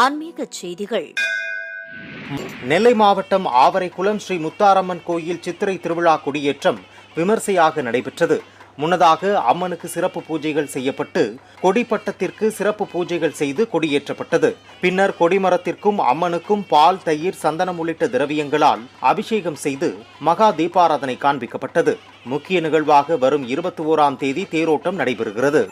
ஆன்மீக செய்திகள். நெல்லை மாவட்டம் ஆவரைக்குளம் ஸ்ரீ முத்தாரம்மன் கோயில் சித்திரை திருவிழா கொடியேற்றம் விமர்சையாக நடைபெற்றது. முன்னதாக அம்மனுக்கு சிறப்பு பூஜைகள் செய்யப்பட்டு கொடிப்பட்டத்திற்கு சிறப்பு பூஜைகள் செய்து கொடியேற்றப்பட்டது. பின்னர் கொடிமரத்திற்கும் அம்மனுக்கும் பால் தயிர் சந்தனம் உள்ளிட்ட திரவியங்களால் அபிஷேகம் செய்து மகா தீபாராதனை காண்பிக்கப்பட்டது. முக்கிய நிகழ்வாக வரும் இருபத்தி ஓராம் தேதி தேரோட்டம் நடைபெறுகிறது.